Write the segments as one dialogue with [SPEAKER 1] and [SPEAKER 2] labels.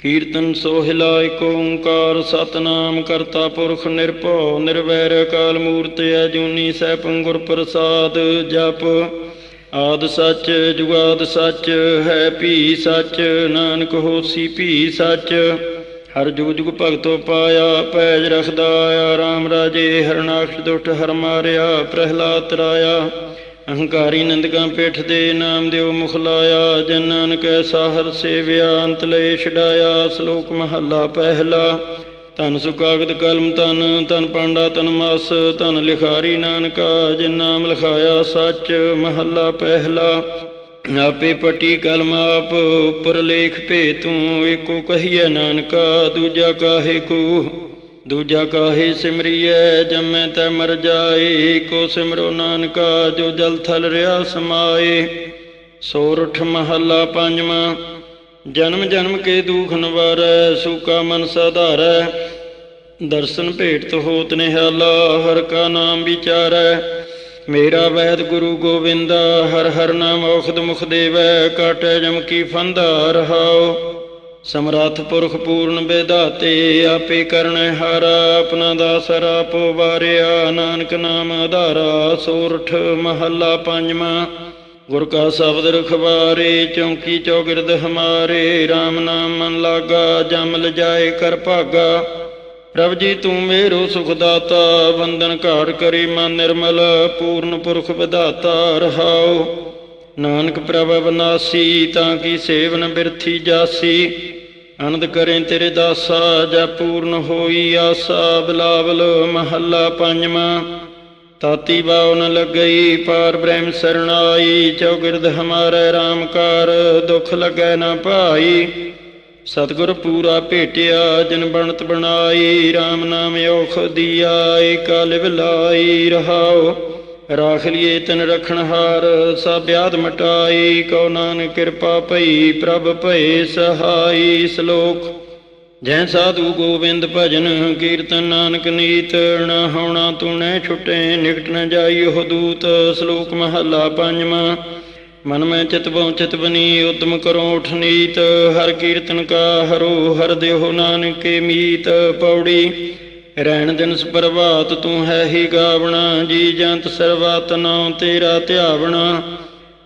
[SPEAKER 1] ਕੀਰਤਨ ਸੋਹਿਲਾ ਏਕ ਓੰਕਾਰ ਸਤਨਾਮ ਕਰਤਾ ਪੁਰਖ ਨਿਰਭਉ, ਨਿਰਵੈਰ ਅਕਾਲ ਮੂਰਤ ਅਜੂਨੀ ਸੈਭੰ ਗੁਰ ਪ੍ਰਸਾਦ, ਜਪ। ਆਦ ਸੱਚ, ਜੁਗਾਦ ਸੱਚ, ਹੈ ਭੀ ਸੱਚ, ਨਾਨਕ ਹੋਸੀ ਭੀ ਸੱਚ। ਹਰ ਜੁਗ ਜੁਗ ਭਗਤੋ ਪਾਇਆ, ਪੈਜ ਰਖਦਾ ਆਇਆ, ਰਾਮ ਰਾਜੇ ਹਰਨਾਕਸ਼ ਦੁਠ ਹਰ ਮਾਰਿਆ, ਪ੍ਰਹਿਲਾਦ ਤਰਾਇਆ। ਅਹੰਕਾਰੀ ਨੰਦਕਾਂ ਪਿੱਠ ਦੇ ਨਾਮ ਦਿਓ ਮੁਖ ਲਾਇਆ, ਜਨ ਨਾਨਕ ਐਸਾ ਹਰ ਸੇਵਿਆ, ਅੰਤ ਲਏ ਛਡਾਇਆ, ਸ਼ਲੋਕ ਮਹੱਲਾ ਪਹਿਲਾ। ਧਨ ਸੁਕਾਗਤ ਕਲਮ ਤਨ ਤਨ ਪਾਂਡਾ ਤਨ ਮਸ, ਧਨ ਲਿਖਾਰੀ ਨਾਨਕਾ, ਜਿਨ ਨਾਮ ਲਿਖਾਇਆ ਸੱਚ ਮਹੱਲਾ ਪਹਿਲਾ। ਆਪੇ ਪਟੀ ਕਲਮ ਆਪ, ਉੱਪਰ ਲੇਖ ਭੇ ਤੂੰ ਏਕੋ ਕਹੀਐ ਨਾਨਕਾ, ਦੂਜਾ ਕਾਹੇ ਕੋ। ਦੂਜਾ ਕਾਹੇ ਸਿਮਰੀਐ, ਜਮੈ ਤੈ ਮਰ ਜਾਏ ਕੋ ਸਿਮਰੋ ਨਾਨਕਾ, ਜੋ ਜਲ ਥਲ ਰਿਆ ਸਮਾਏ। ਸੋਰਠ ਮਹੱਲਾ ਪੰਜਵਾਂ, ਜਨਮ ਜਨਮ ਕੇ ਦੁਖ ਨਵਾਰੈ, ਸੂਕਾ ਮਨ ਸਾਧਾਰੈ। ਦਰਸ਼ਨ ਭੇਟ ਹੋਤ ਨਿਹਾਲਾ, ਹਰ ਕਾ ਨਾਮ ਵਿਚਾਰੈ। ਮੇਰਾ ਵੈਦ ਗੁਰੂ ਗੋਬਿੰਦਾ ਹਰ ਹਰ ਨਾਮ ਔਖਦ ਮੁਖ ਦੇਵੈ, ਕਾਟੈ ਜਮ ਕੀ ਫੰਦਾ ਰਹਾਉ। ਸਮਰੱਥ ਪੁਰਖ ਪੂਰਨ ਬੇਦਾਤੇ, ਆਪੇ ਕਰਨ ਹਾਰਾ, ਆਪਣਾ ਦਾਸ ਆਪੋ ਵਾਰਿਆ। ਨਾਨਕ ਨਾਮ ਆਧਾਰਾ, ਸੋਰਠ ਮਹੱਲਾ ਪੰਜਵਾਂ। ਗੁਰ ਕਾ ਸ਼ਬਦ ਰਖਵਾਰੇ, ਚੌਂਕੀ ਚੌਗਿਰਦ ਹਮਾਰੇ। RAM ਨਾਮ ਮਨ ਲਾਗਾ, ਜਮ ਲਜਾਏ ਕਰ ਭਾਗਾ। ਪ੍ਰਭ ਜੀ, ਤੂੰ ਮੇਰੋ ਸੁਖ ਦਾਤਾ ਵੰਦਨ ਘਾੜ ਕਰੀ ਮਨ ਨਿਰਮਲ, ਪੂਰਨ ਪੁਰਖ ਵਿਧਾਤਾ ਰਹਾਉ ਨਾਨਕ ਪ੍ਰਭ ਬਨਾਸੀ, ਤਾਂ ਕੀ ਸੇਵਨ ਬਿਰਥੀ ਜਾਸੀ? ਅਨੰਦ ਕਰੇ ਤੇਰੇ ਦਾਸਾ, ਜਾ ਪੂਰਨ ਹੋਈ ਆਸਾ, ਬਲਾਵਲ ਮਹੱਲਾ ਪੰਜਵਾਂ। ਤਾਤੀ ਬਾਉ ਨ ਲੱਗਈ, ਪਾਰ ਬ੍ਰਹਮ ਸਰਣਾਈ, ਚੌਗਿਰਦ ਹਮਾਰੇ RAM ਕਾਰ, ਦੁਖ ਲੱਗੈ ਨਾ ਭਾਈ। ਸਤਿਗੁਰ ਪੂਰਾ ਭੇਟਿਆ, ਜਨ ਬਣਤ ਬਣਾਈ RAM ਨਾਮ ਔਖ ਦੀਆ ਏਕਾ ਲਿਵ ਲਾਈ ਰਹਾਉ। ਰਾਖ ਲਿਏ ਤਨ ਰਖਣ ਹਾਰ, ਸਭ ਬਿਆਦ ਮਟਾਈ, ਕਉ ਨਾਨਕ ਕਿਰਪਾ ਭਈ, ਪ੍ਰਭ ਭਏ ਸਹਾਈ ਸ਼ਲੋਕ। ਜੈ ਸਾਧੂ ਗੋਬਿੰਦ ਭਜਨ, ਕੀਰਤਨ ਨਾਨਕ ਨੀਤ, ਨ ਹੋਣਾ ਤੂਨੇ ਛੁਟੇ, ਨਿਕਟ ਨ ਜਾਈ ਉਹ ਦੂਤ। ਸ਼ਲੋਕ ਮਹੱਲਾ ਪੰਜਵਾਂ, ਮਨ ਮੈਂ ਚਿਤ ਬਹੁ ਚਿਤ ਬਨੀ ਉਦਮ ਕਰੋ ਉਠ ਨੀਤ। ਹਰ ਕੀਰਤਨ ਕਾ ਹਰੋ, ਹਰ ਦੇਹੁ ਨਾਨਕੇ ਮੀਤ। ਪੌੜੀ ਰਹਿਣ ਦਿਨ ਪ੍ਰਭਾਤ ਤੂੰ ਹੈ ਹੀ ਗਾਵਣਾ, ਜੀ ਜੰਤ ਸਰਬਤ ਨਾਉ ਤੇਰਾ ਧਿਆਵਣਾ।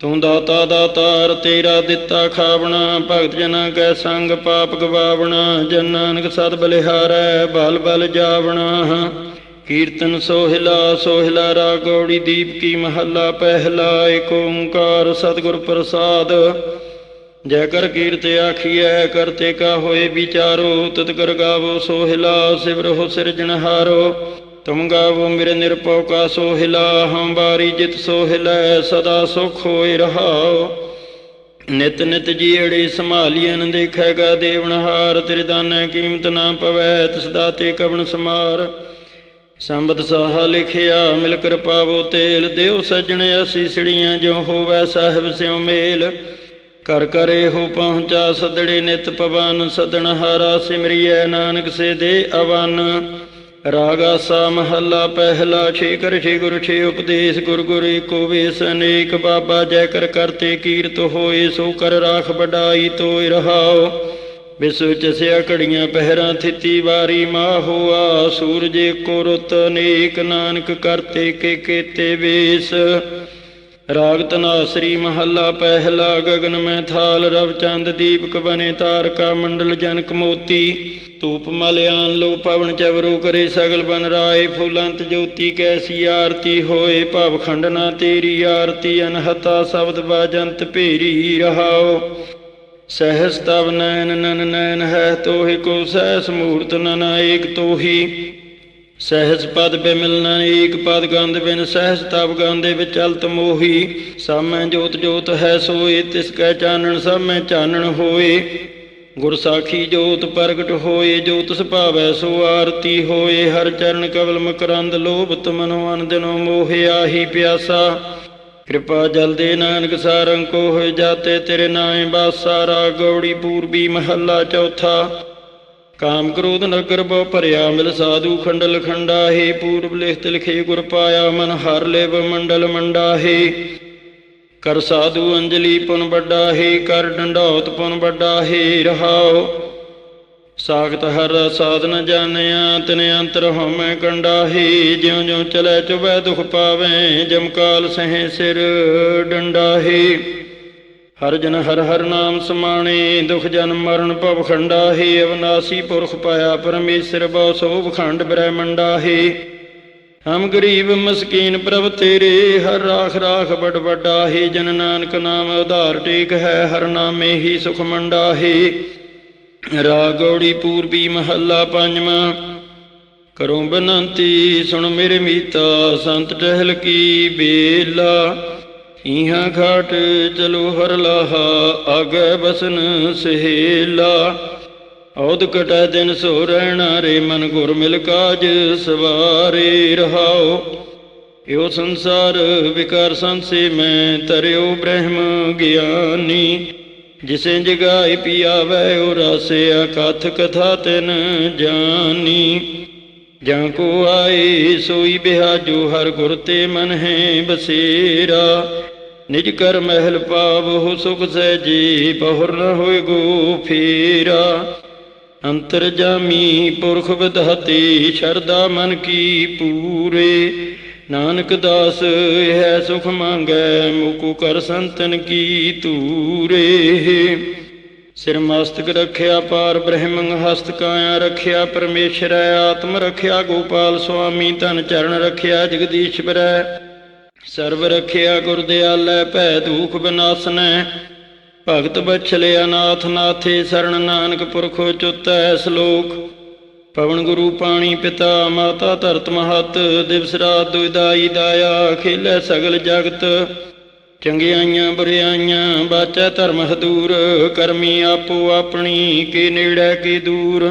[SPEAKER 1] ਤੂੰ ਦਾਤਾ ਦਾਤਾਰ ਤੇਰਾ ਦਿੱਤਾ ਖਾਵਣਾ, ਭਗਤ ਜਨਾਂ ਕੈ ਸੰਗ ਪਾਪ ਗਵਾਵਣਾ, ਜਨ ਨਾਨਕ ਸਤ ਬਲਿਹਾਰੈ ਬਲ ਬਲ ਜਾਵਣਾ। ਕੀਰਤਨ ਸੋਹਿਲਾ ਸੋਹਿਲਾ ਰਾਗੌੜੀ ਦੀਪ ਕੀ ਮਹੱਲਾ, ਪਹਿਲਾ ਏਕ ਓੰਕਾਰ ਸਤਿਗੁਰ ਪ੍ਰਸਾਦ। ਜੈ ਕਰ ਕੀਰਤ ਆਖੀਐ ਕਰਤੇ ਕਾ ਹੋਏ ਵਿਚਾਰੋ, ਤਤ ਕਰ ਗਾਵੋ ਸੋਹਿਲਾ ਸਿਵਰਹੁ ਸਿਰਜਣਹਾਰੋ ਤੁਮ ਗਾਵੋ ਮੇਰੇ ਨਿਰਭਉ ਕਾ ਸੋਹਿਲਾ, ਹਮ ਬਾਰੀ ਜਿਤ ਸੋਹਿਲੈ, ਸਦਾ ਸੁਖ ਹੋਇ ਰਹਾਉ। ਨਿਤ ਨਿਤ ਜੀੜੇ ਸੰਭਾਲੀਐਨ ਦੇਖੈਗਾ ਦੇਵਨਹਾਰ ਤੇਰੇ ਦਾਨੈ ਕੀਮਤ ਨਾ ਪਵੈ, ਤਿਸ ਦਾਤੇ ਕਵਣ ਸਮਾਰ। ਸੰਬਤ ਸਾਹਾ ਲਿਖਿਆ, ਮਿਲ ਕਰ ਪਾਵੋ ਤੇਲ ਦਿਓ ਸਜਣ ਅਸੀ ਸਿੜੀਆਂ ਜੋ ਹੋਵੈ ਸਾਹਿਬ ਸਿਉ ਮੇਲ। ਕਰ ਕਰੇ ਹੋ ਪਹੁੰਚਾ ਸਦੜੇ ਨਿਤ ਪਵਨ, ਸਦਣ ਹਾਰਾ ਸਿਮਰਿਐ ਨਾਨਕ ਸੇ ਦੇ ਅਵਨ। ਰਾਗਾ ਸਾ ਮਹੱਲਾ ਪਹਿਲਾ, ਛੇ ਕਰ ਛੇ ਗੁਰ, ਛੇ ਉਪਦੇਸ਼, ਗੁਰ ਗੁਰ ਏਕੋ ਵੇਸ, ਅਨੇਕ ਬਾਬਾ ਜੈ ਕਰ ਕਰਤੇ ਕੀਰਤ ਹੋਏ, ਸੋ ਕਰ ਰਾਖ ਬਡਾਈ ਤੋਇ ਰਹਾਓ ਵਿਸਵ ਚਸਿਆ ਘੜੀਆਂ ਪਹਿਰਾਂ ਥਿਤੀ ਵਾਰੀ ਮਾ ਹੋਆ ਸੂਰਜ ਕੋ ਰੁੱਤ, ਅਨੇਕ ਨਾਨਕ ਕਰਤੇ ਕੇ ਕੇਤੇ ਵੇਸ। ਰਾਗ ਤਨਾਸਰੀ ਮਹੱਲਾ ਪਹਿਲਾ ਗਗਨ ਮੈਂ ਥਾਲ ਰਵ ਚੰਦ ਦੀਪਕ ਬਨੇ ਤਾਰਕਾ ਮੰਡਲ ਜਨਕ ਮੋਤੀ, ਧੂਪ ਮਲਿਆਨ ਲੋ ਪਵਨ ਚਵਰੋ ਕਰੇ ਸਗਲ ਬਨ ਰਾਏ, ਫੁਲੰਤ ਜੋਤੀ ਕੈਸੀ ਆਰਤੀ ਹੋਏ, ਭਵ ਖੰਡਨਾ ਤੇਰੀ ਆਰਤੀ, ਅਨਹਤਾ ਸ਼ਬਦ ਬਾਜੰਤ ਭੇਰੀ ਰਹਾਓ। ਸਹਿਸ ਤਵ ਨੈਨ ਨਨ ਨੈਨ ਹੈ ਤੋਹਿ ਕੋ ਸਹਿਸ ਮੂਰਤ ਨਨ ਏਕ ਤੋਹੀ। ਸਹਿਜ ਪਦ ਬਿਮਲ ਨ ਏਕ ਪਦ ਗੰਧ ਬਿਨ ਸਹਿਜ ਤਬ ਗੰਧੇ ਵਿਚਲਤ ਮੋਹੀ। ਸਾਮੈ ਜੋਤ ਜੋਤ ਹੈ ਸੋਏ, ਤਿਸ ਕੈ ਚਾਨਣ ਸਾਮੈ ਚਾਨਣ ਹੋਏ। ਗੁਰ ਸਾਖੀ ਜੋਤ ਪ੍ਰਗਟ ਹੋਏ ਜੋਤ ਸੁਭਾਵੈ ਸੋ ਆਰਤੀ ਹੋਏ। ਹਰ ਚਰਨ ਕਵਲ ਮਕਰੰਦ ਲੋਭ ਤਮਨੋ ਅਨ ਦਿਨੋ ਮੋਹ ਆਹੀ ਪਿਆਸਾ। ਕਿਰਪਾ ਜਲ ਦੇ ਨਾਨਕ ਸਾਰੰ ਕੋ ਹੋਇ ਜਾਤੇ, ਤੇਰੇ ਨਾਏ ਬਾਸਾ। ਰਾ ਗੌੜੀ ਪੂਰਬੀ ਮਹੱਲਾ ਚੌਥਾ। ਕਾਮ ਕ੍ਰੋਧ ਨਗਰ ਬਹੁ ਭਰਿਆ ਮਿਲ ਸਾਧੂ ਖੰਡਲ ਖੰਡਾਹੇ, ਪੂਰਬ ਲਿਖਤ ਲਿਖੇ ਗੁਰ ਪਾਇਆ ਮਨ ਹਰ ਲੇਵ ਮੰਡਲ ਮੰਡਾਹੇ। ਕਰ ਸਾਧੂ ਅੰਜਲੀ ਪੁਨ ਵੱਡਾ ਹੈ ਕਰ ਡੰਡੌਤ ਪੁਨ ਵੱਡਾ ਹੈ ਰਹਾਉ। ਸਾਖਤ ਹਰ ਸਾਧਨ ਸਾਧ ਨ ਜਾਣਿਆ, ਤਿਨ ਅੰਤਰ ਹਉਮੈ ਕੰਡਾਹੀ। ਜਿਉ ਜਿਉ ਚਲੈ ਚੁਬੈ ਦੁਖ ਪਾਵੈ ਜਮਕਾਲ ਸਹੇ ਸਿਰ ਡੰਡਾਹੀ। ਹਰ ਜਨ ਹਰ ਹਰ ਨਾਮ ਸਮਾਣੇ, ਦੁਖ ਜਨ ਮਰਨ ਭਵ ਖੰਡਾਹੀ, ਅਵਨਾਸੀ ਪੁਰਖ ਪਾਇਆ ਪਰਮੇਸ਼ਰ ਬਉ ਸੋਭ ਖੰਡ ਬ੍ਰਹਮੰਡਾਹੀ। ਹਮ ਗਰੀਬ ਮਸਕੀਨ ਪ੍ਰਭ ਤੇਰੇ, ਹਰ ਰਾਖ ਰਾਖ ਬੜ ਵੱਡਾਹੀ, ਜਨ ਨਾਨਕ ਨਾਮ ਉਧਾਰ ਟੇਕ ਹੈ, ਹਰ ਨਾਮੇ ਹੀ ਸੁਖ ਮੰਡਾ ਮੰਡਾਹੀ ਰਾਗੌੜੀ ਪੂਰਬੀ ਮਹੱਲਾ ਪੰਜਵਾਂ, ਕਰੋ ਬਨੰਤੀ, ਸੁਣ ਮੇਰੇ ਮੀਤਾ, ਸੰਤ ਟਹਿਲ ਕੀ ਬੇਲਾ। ਇਹਾਂ ਘਾਟ ਚਲੋ ਹਰ ਲਾਹਾ, ਆਗੇ ਬਸਨ ਸਹੇਲਾ। ਔਦ ਕਟੈ ਦਿਨ ਸੋ ਰਹਿਣਾ ਰੇ, ਮਨ ਗੁਰ ਮਿਲ ਕਾਜ ਸਵਾਰੇ ਰਹਾਓ। ਇਹੋ ਸੰਸਾਰ ਵਿਕਾਰ ਸੰਸੇ, ਮੈਂ ਤਰਿਓ ਬ੍ਰਹਮ ਗਿਆਨੀ। ਜਿਸੇ ਜਗਾਇ ਪਿਆਵੈ, ਉਹ ਰਸਿਆ ਕਥ ਕਥਾ ਤਿਨ ਜਾਨੀ। ਜਾਂ ਕੋ ਆਏ, ਸੋਈ ਬਿਹਾਜੋ, ਹਰ ਗੁਰ ਤੇ ਮਨ ਹੈ ਬਸੇਰਾ। ਨਿਜ ਕਰ ਮਹਿਲ ਪਾਵਹੁ ਸੁਖ ਸਹਿਜੀ ਬਹੁਰ ਨ ਹੋਏ ਗੋ ਫੇਰਾ। ਅੰਤਰ ਜਾਮੀ ਪੁਰਖ ਵਿਦਹਤੇ ਸ਼ਰਦਾ ਮਨ ਕੀ ਪੂਰੇ। ਨਾਨਕ ਦਾਸ ਹੈ ਸੁਖ ਮੰਗੈ, ਮੁਕੁ ਕਰ ਸੰਤਨ ਕੀ ਤੂਰੇ। ਸਿਰ ਮਸਤਕ ਰੱਖਿਆ ਪਾਰ ਬ੍ਰਹਮੰ ਹਸਤ ਕਾਇਆ ਰੱਖਿਆ, ਪਰਮੇਸ਼ਰੈ ਆਤਮ ਰੱਖਿਆ, ਗੋਪਾਲ ਸੁਆਮੀ ਤਨ ਚਰਨ ਰੱਖਿਆ ਜਗਦੀਸ਼ਵਰੈ ਸਰਬ ਰੱਖਿਆ ਗੁਰ ਦਿਆਲੈ ਭੈ ਦੂਖ ਬਿਨਾਸਨੈ। ਭਗਤ ਬਛਲੇ ਅਨਾਥ ਨਾਥੇ, ਸਰਣ ਨਾਨਕ ਪੁਰਖੋ ਚੁਤੈ ਸ਼ਲੋਕ। ਪਵਨ ਗੁਰੂ ਪਾਣੀ ਪਿਤਾ, ਮਾਤਾ ਧਰਤ ਮਹਤ, ਦਿਵਸ ਰਾਤ ਦੁਇਦਾਈ ਦਾਇਆ, ਖੇਲੇ ਸਗਲ ਜਗਤ। ਚੰਗਿਆਈਆਂ ਬੁਰਿਆਈਆਂ, ਬਾਚੈ ਧਰਮ ਹਦੂਰ ਕਰਮੀ ਆਪੋ ਆਪਣੀ, ਕੇ ਨੇੜੇ ਕੇ ਦੂਰ।